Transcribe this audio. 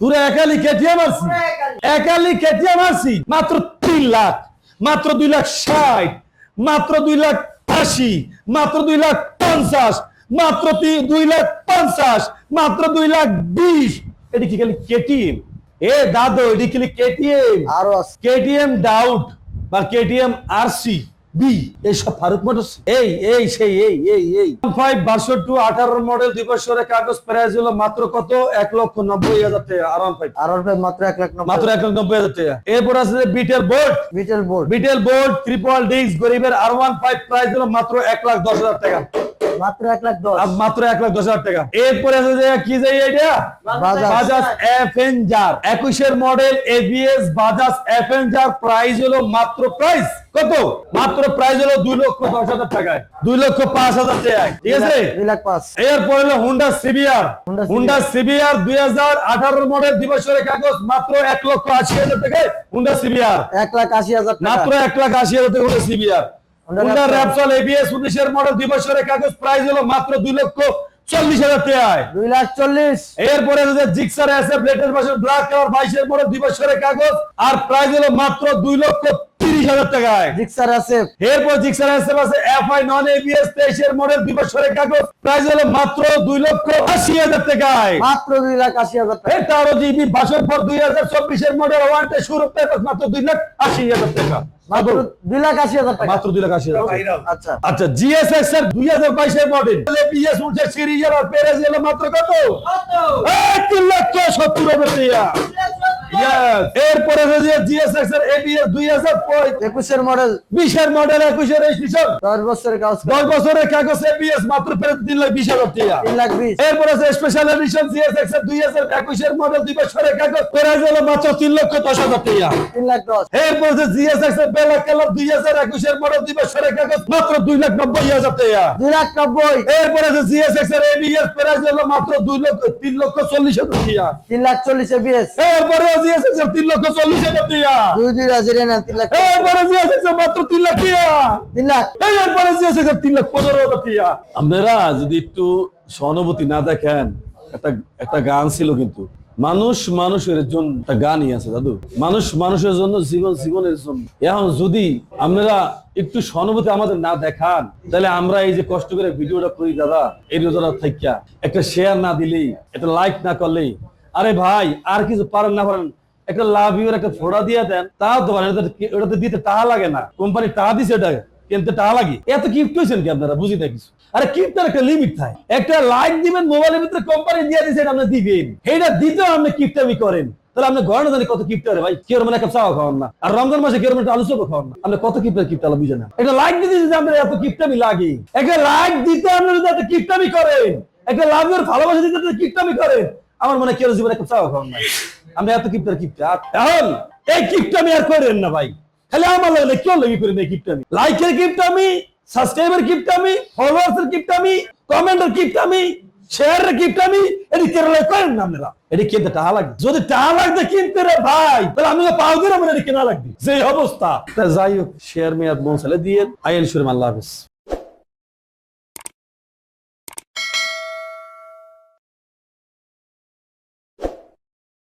পুরো একালি কেটিয়ে মারছি। একালি। কেটিয়ে মারছি। মাত্র তিন লাখ মাত্র দুই লাখ ষাট মাত্র দুই লাখ আশি মাত্র দুই লাখ পঞ্চাশ মাত্র দুই লাখ পঞ্চাশ মাত্র দুই লাখ বিশ। এটি কি খালি কেটিএম? এ দাদু এটি খালি কেটিএম? আরও আছে। কেটিএম ডাউট বা কেটিএম আরসি। বি এইসব ফারুক মোটরস এই এই সেই এই এই এই। ফাইভ বারশো টু আঠারো মডেল দুই বছরের কাগজ প্রাইস হলো মাত্র কত? এক লক্ষ নব্বই হাজার টাকা আর ফাইভ আর ওর মাত্র এক লাখ মাত্র এক নব্বই হাজার টাকা। এরপর আছে বিটেল বোর্ড বিটেল বোর্ড বিটেল বোর্ড ট্রিপল ডিস্ক গরিবের আর ওয়ান ফাইভ প্রাইস হলো মাত্র এক লাখ দশ হাজার টাকা। মাত্র এক লাখ দশ। আর মাত্র এক লাখ দশ হাজার টাকা। এরপরে আছে যে কি যে এটা বাজাজ। এফএনজার একুশের মডেল এবিএস বাজাজ এফএনজার প্রাইস হলো মাত্র প্রাইস কত? মাত্র প্রাইস হলো দুই লক্ষ দশ হাজার টাকায়। দুই লক্ষ পাঁচ হাজার টাকায়। ঠিক আছে? এরপর হলো হুন্ডা সিবিআর হুন্ডা সিবিআর দুই হাজার আঠারো মডেল দিবসের কাগজ মাত্র এক লক্ষ আশি হাজার টাকায় হুন্ডা সিবিআর এক লাখ আশি হাজার মাত্র এক লাখ আশি হাজার টাকা হলো সিবিআর হুন্ডা র্যাপসল এবিএস উনিশের মডেল দুই বছরের কাগজ প্রাইস হলো মাত্র দুই লক্ষ চল্লিশ হাজার টাকায়। দুই লাখ চল্লিশ। এরপরে জিক্সার আছে ব্লেটের পাশে ব্ল্যাক কালার বাইশের মডেল দুই বছরের কাগজ আর প্রাইস হলো মাত্র দুই লক্ষ তিরিশ হাজার টাকায়। জিক্সার আছে। এরপর জিক্সার আছে আছে এফআই নন এবিএস তেইশের মডেল দুই বছরের কাগজ প্রাইস হলো মাত্র দুই লক্ষ আশি হাজার টাকায়। মাত্র দুই লাখ আশি হাজার টাকা। তেরো জিবি বাসন পর দুই হাজার চব্বিশের মডেল ওয়ানটে শুরু মাত্র দুই লাখ আশি হাজার টাকা। আচ্ছা। আচ্ছা জিএসএক্স এর দুই হাজার বাইশের মডেল বিএস উঠছে সিরিজের আর পেরেজ এলো মাত্র কত? এক লক্ষ সত্তর হাজার টাকা। Yes. এরপরে জিএসএক্স এর এবিএস দুই হাজার একুশের মডেল বিশের মডেল একুশের রেজিস্ট্রেশন দশ বছরের কাগজ। দশ বছরের কাগজ এবিএস মাত্র ফেরত তিন লাখ বিশ হাজার টাকা। তিন লাখ বিশ। এরপরে আছে স্পেশাল এডিশন জিএসএক্স এর দুই হাজার একুশের মডেল দুই বছরের কাগজ পেরেজ এলো মাত্র তিন লক্ষ দশ হাজার টাকা। তিন লাখ দশ। এরপর জিএসএক্স এর বেলা কালার দুই হাজার একুশের মডেল দুই বছরের কাগজ মাত্র দুই লাখ নব্বই হাজার টাকা। দুই লাখ নব্বই। এরপরে যে জিএসএক্স এর এবিএস প্রাইস হলো মাত্র দুই লক্ষ তিন লক্ষ চল্লিশ হাজার টাকা। তিন লাখ চল্লিশ এবিএস এরপরে তিন লক্ষ চল্লিশ হাজার টাকা। দুই দুই হাজার নেন তিন লাখ। এরপরে মাত্র তিন লাখ টাকা। তিন লাখ। এরপরে তিন লাখ পনেরো হাজার টাকা। আপনারা যদি একটু সহানুভূতি না দেখেন একটা একটা গান ছিল কিন্তু। মানুষ মানুষের জন্য একটা গানই আছে দাদু। মানুষ মানুষের জন্য জীবন জীবনের জন্য। এখন যদি আপনারা একটু সহানুভূতি আমাদের না দেখান তাহলে আমরা এই যে কষ্ট করে ভিডিওটা করি দাদা এই রোজারা থাইকা। একটা শেয়ার না দিলেই একটা লাইক না করলেই আরে ভাই, আর কিছু পারেন না পারেন। একটা লাভ ইউর একটা ফোড়া দিয়ে দেন তাও তো পারেন ওটাতে- দিতে টাকা লাগে না। কোম্পানি টাকা দিছে এটা, কিনতে টাকা লাগে। এত কিপ্ট হয়েছেন কি আপনারা? বুঝি না কিছু। আরে একটা লিমিট থাকে একটা লাইক দিবেন মোবাইলের ভিতরে কোম্পানি দিয়ে দিছে, এটা আপনি দিবেন। দিতেও আপনি করেন। তাহলে আপনি জানি কত কিপ্ট ভাই? কেউ মানে একটা চাওয়া খাওয়ান না। আর রমজান মাসে কেউ একটা আলু খাওয়ান না। আপনি কত কিপ্টের কিপ্ট আলো বুঝেন না একটা লাইক দিতে যদি আপনার এত কিপ্টামি লাগে। একটা লাইক দিতে আপনি যদি এত করেন, একটা লাভের ভালোবাসা দিতে কিপ্টামি করেন আমার মনে কেউ জীবনে একটা চাওয়া খাওয়ান না আমরা এত কিপ্টার কিপ্ট। এখন এই কিপ্টামি আর করেন না ভাই। খালি আমার লাগলে কেউ লাগি করেন এই কিপ্টামি লাইকের কিপ্টামি সাবস্ক্রাইবার কিপ্টামি ফলোয়ার্সের কিপ্টামি কমেন্টের কিপ্টামি শেয়ারের কিপ্টামি এটি কেরালায় করেন না আপনারা। এটি কিনতে টাকা লাগবে। যদি টাকা লাগবে কিনতে রে ভাই, তাহলে আমি পাও আমার এটি কেনা লাগবে। যে অবস্থা। যাই হোক, শেয়ার মেয়াদ মৌসালে দিয়ে আইএল সুরম আল্লাহ হাফিজ।